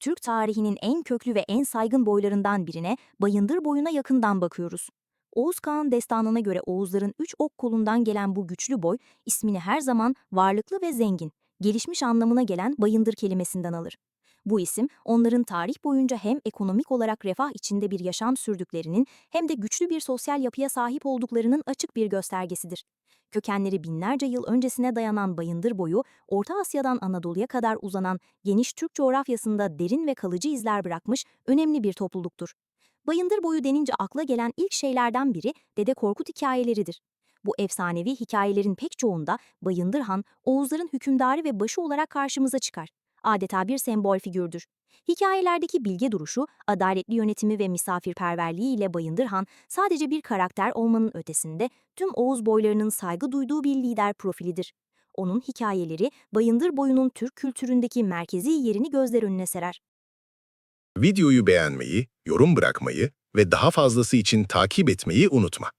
Türk tarihinin en köklü ve en saygın boylarından birine Bayındır boyuna yakından bakıyoruz. Oğuz Kağan destanına göre Oğuzların üç ok kolundan gelen bu güçlü boy, ismini her zaman varlıklı ve zengin, gelişmiş anlamına gelen Bayındır kelimesinden alır. Bu isim, onların tarih boyunca hem ekonomik olarak refah içinde bir yaşam sürdüklerinin hem de güçlü bir sosyal yapıya sahip olduklarının açık bir göstergesidir. Kökenleri binlerce yıl öncesine dayanan Bayındır boyu, Orta Asya'dan Anadolu'ya kadar uzanan geniş Türk coğrafyasında derin ve kalıcı izler bırakmış önemli bir topluluktur. Bayındır boyu denince akla gelen ilk şeylerden biri Dede Korkut hikayeleridir. Bu efsanevi hikayelerin pek çoğunda Bayındır Han, Oğuzların hükümdarı ve başı olarak karşımıza çıkar. Adeta bir sembol figürdür. Hikayelerdeki bilge duruşu, adaletli yönetimi ve misafirperverliği ile Bayındır Han sadece bir karakter olmanın ötesinde tüm Oğuz boylarının saygı duyduğu bir lider profilidir. Onun hikayeleri Bayındır boyunun Türk kültüründeki merkezi yerini gözler önüne serer. Videoyu beğenmeyi, yorum bırakmayı ve daha fazlası için takip etmeyi unutma.